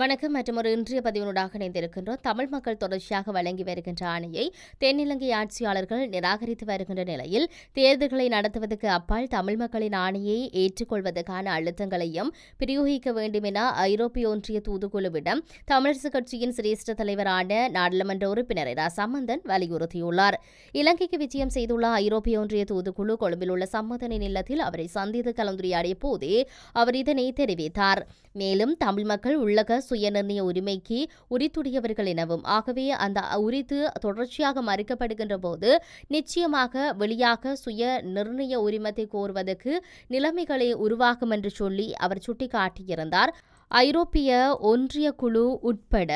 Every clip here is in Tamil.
வணக்கம் மற்றும் ஒரு இன்றைய பதிவினூடாக இணைந்திருக்கின்றோம். தமிழ் மக்கள் தொடர்ச்சியாக வழங்கி வருகின்ற ஆணையை தென்னிலங்கை ஆட்சியாளர்கள் நிராகரித்து வருகின்ற நிலையில் தேர்தல்களை நடத்துவதற்கு அப்பால் தமிழ் மக்களின் ஆணையை ஏற்றுக்கொள்வதற்கான அழுத்தங்களையும் பிரயோகிக்க வேண்டும் என ஐரோப்பிய ஒன்றிய தூதுக்குழுவிடம் தமிழரசுக் கட்சியின் சிரேஷ்ட தலைவரான நாடாளுமன்ற உறுப்பினர் இரா சம்பந்தன் வலியுறுத்தியுள்ளார். இலங்கைக்கு விஜயம் செய்துள்ள ஐரோப்பிய ஒன்றிய தூதுக்குழு கொழும்பில் உள்ள சம்பந்தனின் இல்லத்தில் அவரை சந்தித்து கலந்துரையாடிய போதே அவர் இதனை தெரிவித்தார். மேலும் தமிழ் மக்கள் உள்ளக சுயநிர்ணய உரிமைக்கு உரித்துடையவர்கள் எனவும் ஆகவே அந்த உரித்து தொடர்ச்சியாக மறுக்கப்படுகின்ற போது நிச்சயமாக வெளியாக சுய நிர்ணய உரிமத்தை கோருவதற்கு நிலைமைகளை உருவாகும் என்று சொல்லி அவர் சுட்டிக்காட்டியிருந்தார். ஐரோப்பிய ஒன்றிய குழு உட்பட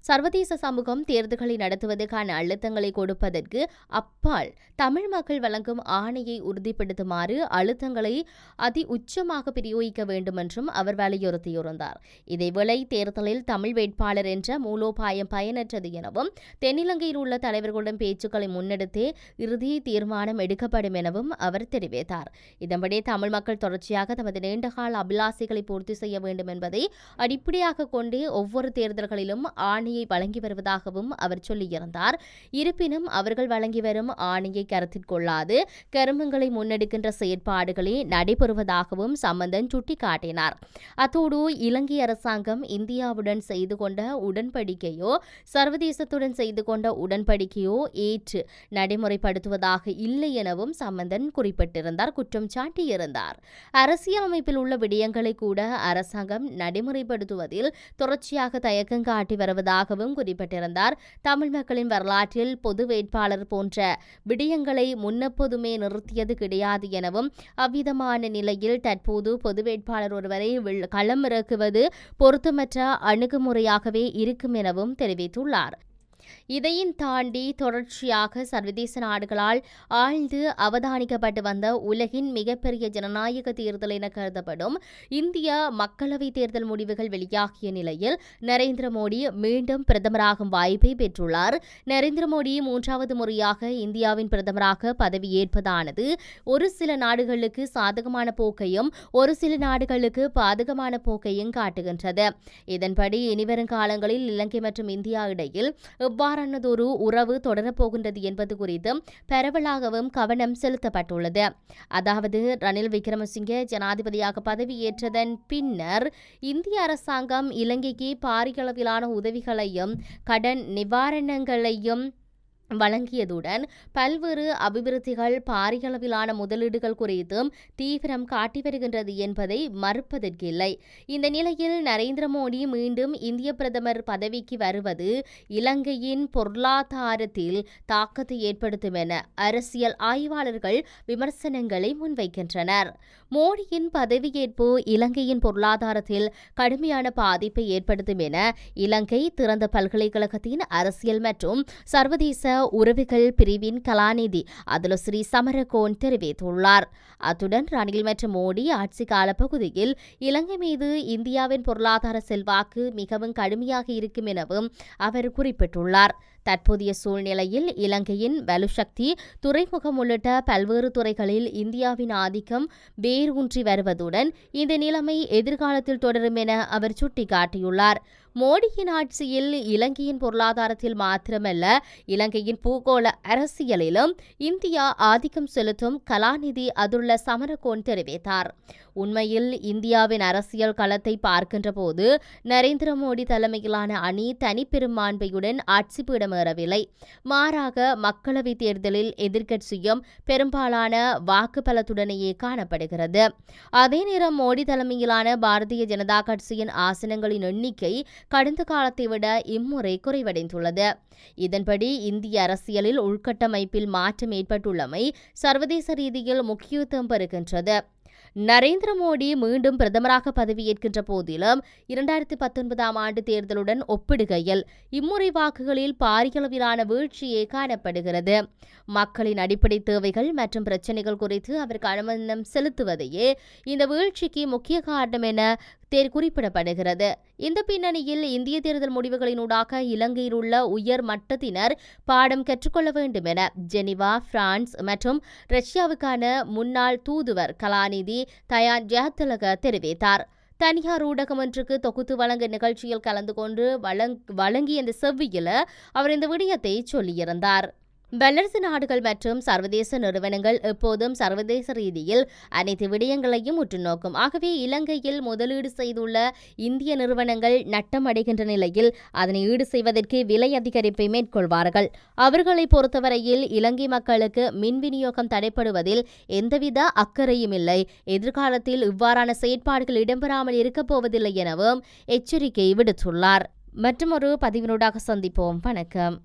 சர்வதேச சமூகம் தேர்தல்களை நடத்துவதற்கான அழுத்தங்களை கொடுப்பதற்கு அப்பால் தமிழ் மக்கள் வழங்கும் ஆணையை உறுதிப்படுத்துமாறு அழுத்தங்களை அதி உச்சமாக பிரயோகிக்க வேண்டும் என்றும் அவர் வலியுறுத்தியிருந்தார். இதேவேளை தேர்தலில் தமிழ் வேட்பாளர் என்ற மூலோபாயம் பயனற்றது எனவும் தென்னிலங்கையில் உள்ள தலைவர்களுடன் பேச்சுக்களை முன்னெடுத்தே இறுதி தீர்மானம் எடுக்கப்படும் எனவும் அவர் தெரிவித்தார். இதன்படி தமிழ் மக்கள் தொடர்ச்சியாக தமது நீண்டகால அபிலாசைகளை பூர்த்தி செய்ய வேண்டும் என்பதை அடிப்படையாக கொண்டு ஒவ்வொரு தேர்தல்களிலும் ஆணையை வழங்கி வருவதாகவும் அவர் சொல்லியிருந்தார். இருப்பினும் அவர்கள் வழங்கி வரும் ஆணையை கருத்தில் கொள்ளாது கருமங்களை முன்னெடுக்கின்ற செயற்பாடுகளே நடைபெறுவதாகவும் சம்பந்தன் சுட்டிக்காட்டினார். அத்தோடு இலங்கை அரசாங்கம் இந்தியாவுடன் செய்து கொண்ட உடன்படிக்கையோ சர்வதேசத்துடன் செய்து கொண்ட உடன்படிக்கையோ ஏற்று நடைமுறைப்படுத்துவதாக இல்லை எனவும் சம்பந்தன் குறிப்பிட்டிருந்தார் குற்றம் சாட்டியிருந்தார். அரசியலமைப்பில் உள்ள விடயங்களை கூட அரசாங்கம் நடைமுறை நடைமுறைப்படுத்துவதில் தொடர்ச்சியாக தயக்கம் காட்டி வருவதாகவும் குறிப்பிட்டிருந்தார். தமிழ் மக்களின் வரலாற்றில் பொது வேட்பாளர் போன்ற விடயங்களை முன்னெப்போதுமே நிறுத்தியது கிடையாது எனவும் அவ்விதமான நிலையில் தற்போது பொது வேட்பாளர் ஒருவரை களமிறக்குவது பொருத்தமற்ற அணுகுமுறையாகவே இருக்கும் எனவும் தெரிவித்துள்ளார். இதையும் தாண்டி தொடர்ச்சியாக சர்வதேச நாடுகளால் ஆழ்ந்து அவதானிக்கப்பட்டு வந்த உலகின் மிகப்பெரிய ஜனநாயக தேர்தல் என கருதப்படும் இந்திய மக்களவை தேர்தல் முடிவுகள் வெளியாகிய நிலையில் நரேந்திர மோடி மீண்டும் பிரதமராகும் வாய்ப்பை பெற்றுள்ளார். நரேந்திர மோடி மூன்றாவது முறையாக இந்தியாவின் பிரதமராக பதவியேற்பதானது. ஒரு சில நாடுகளுக்கு சாதகமான போக்கையும் ஒரு சில நாடுகளுக்கு பாதகமான போக்கையும் காட்டுகின்றது. இதன்படி இனிவரும் காலங்களில் இலங்கை மற்றும் இந்தியா இடையில் எவ்வாறானதொரு உறவு தொடரப்போகின்றது என்பது குறித்து பரவலாகவும் கவனம் செலுத்தப்பட்டுள்ளது. அதாவது ரணில் விக்ரமசிங்கே ஜனாதிபதியாக பதவியேற்றதன் பின்னர் இந்திய அரசாங்கம் இலங்கைக்கு பாரியளவிலான உதவிகளையும் கடன் நிவாரணங்களையும் வழங்கியதுடன் பல்வேறு அபிவிருத்திகள் பாரியளவிலான முதலீடுகள் குறித்தும் தீவிரம் காட்டி வருகின்றது என்பதை மறுப்பதற்கில்லை. இந்த நிலையில் நரேந்திர மோடி மீண்டும் இந்திய பிரதமர் பதவிக்கு வருவது இலங்கையின் பொருளாதாரத்தில் தாக்கத்தை ஏற்படுத்தும் என அரசியல் ஆய்வாளர்கள் விமர்சனங்களை முன்வைக்கின்றனர். மோடியின் பதவியேற்பு இலங்கையின் பொருளாதாரத்தில் கடுமையான பாதிப்பை ஏற்படுத்தும் என இலங்கை திறந்த பல்கலைக்கழகத்தின் அரசியல் மற்றும் சர்வதேச உறவுகள் பிரிவின் கலாநிதி. அதுலஸ்ரீ சமரகோன் தெரிவித்துள்ளார். அத்துடன் ரணில் மற்றும் மோடி ஆட்சி கால பகுதியில் இலங்கை மீது இந்தியாவின் பொருளாதார செல்வாக்கு மிகவும் கடுமையாக இருக்கும் எனவும் அவர் குறிப்பிட்டுள்ளார். தற்போதைய சூழ்நிலையில் இலங்கையின் வலுசக்தி துறைமுகம் உள்ளிட்ட பல்வேறு துறைகளில் இந்தியாவின் ஆதிக்கம் வேரூன்றி வருவதுடன் இந்த நிலைமை எதிர்காலத்தில் தொடரும் என அவர் சுட்டிக்காட்டியுள்ளார். மோடியின் ஆட்சியில் இலங்கையின் பொருளாதாரத்தில் மாத்திரமல்ல இலங்கையின் பூகோள அரசியலிலும் இந்தியா ஆதிக்கம் செலுத்தும் கலாநிதி அதுள்ள சமரகோன் தெரிவித்தார். உண்மையில் இந்தியாவின் அரசியல் களத்தை பார்க்கின்ற போது நரேந்திர மோடி தலைமையிலான அணி தனிப்பெரும்பான்மையுடன் ஆட்சி பீடமேறவில்லை. மாறாக மக்களவை தேர்தலில் எதிர்க்கட்சியும் பெரும்பாலான வாக்கு பலத்துடனேயே காணப்படுகிறது. அதே நேரம் மோடி தலைமையிலான பாரதிய ஜனதா கட்சியின் ஆசனங்களின் எண்ணிக்கை கடந்த காலத்தை விட இம்முறை குறைவடைந்துள்ளது. இதன்படி இந்திய அரசியலில் உள்கட்டமைப்பில் மாற்றம் ஏற்பட்டுள்ளமை சர்வதேச ரீதியில் முக்கியத்துவம் பெறுகின்றது. நரேந்திர மோடி மீண்டும் பிரதமராக பதவியேற்கின்ற போதிலும் இரண்டாயிரத்தி பத்தொன்பதாம் ஆண்டு தேர்தலுடன் ஒப்பிடுகையில் இம்முறை வாக்குகளில் பாரியளவிலான வீழ்ச்சியே காணப்படுகிறது. மக்களின் அடிப்படை தேவைகள் மற்றும் பிரச்சினைகள் குறித்து அவர் கவனம் செலுத்துவதையே இந்த வீழ்ச்சிக்கு முக்கிய காரணம் என தேர் குறிப்பிடப்படுகிறது. இந்த பின்னணியில் இந்திய தேர்தல் முடிவுகளினூடாக இலங்கையில் உள்ள உயர் மட்டத்தினர் பாடம் கற்றுக்கொள்ள வேண்டும் என ஜெனிவா பிரான்ஸ் மற்றும் ரஷ்யாவுக்கான முன்னாள் தூதுவர் கலாநிதி தயான் ஜெயத்திலக தெரிவித்தார். தனியார் ஊடகம் ஒன்றுக்கு தொகுத்து வழங்க நிகழ்ச்சியில் கலந்து கொண்டு வழங்கிய இந்த செவ்வியில் அவர் இந்த விடயத்தை சொல்லியிருந்தார். வல்லரசு நாடுகள் மற்றும் சர்வதேச நிறுவனங்கள் எப்போதும் சர்வதேச ரீதியில் அனைத்து விடயங்களையும் உற்று நோக்கும் ஆகவே இலங்கையில் முதலீடு செய்துள்ள இந்திய நிறுவனங்கள் நட்டம் அடைகின்ற நிலையில் அதனை ஈடு செய்வதற்கு விலை அதிகரிப்பை மேற்கொள்வார்கள். அவர்களை பொறுத்தவரையில் இலங்கை மக்களுக்கு மின் விநியோகம் தடைப்படுவதில் எந்தவித அக்கறையும் இல்லை. எதிர்காலத்தில் இவ்வாறான செயற்பாடுகள் இடம்பெறாமல் இருக்கப் போவதில்லை எனவும் எச்சரிக்கை விடுத்துள்ளார். மற்றும் ஒரு பதிவினூடாக சந்திப்போம். வணக்கம்.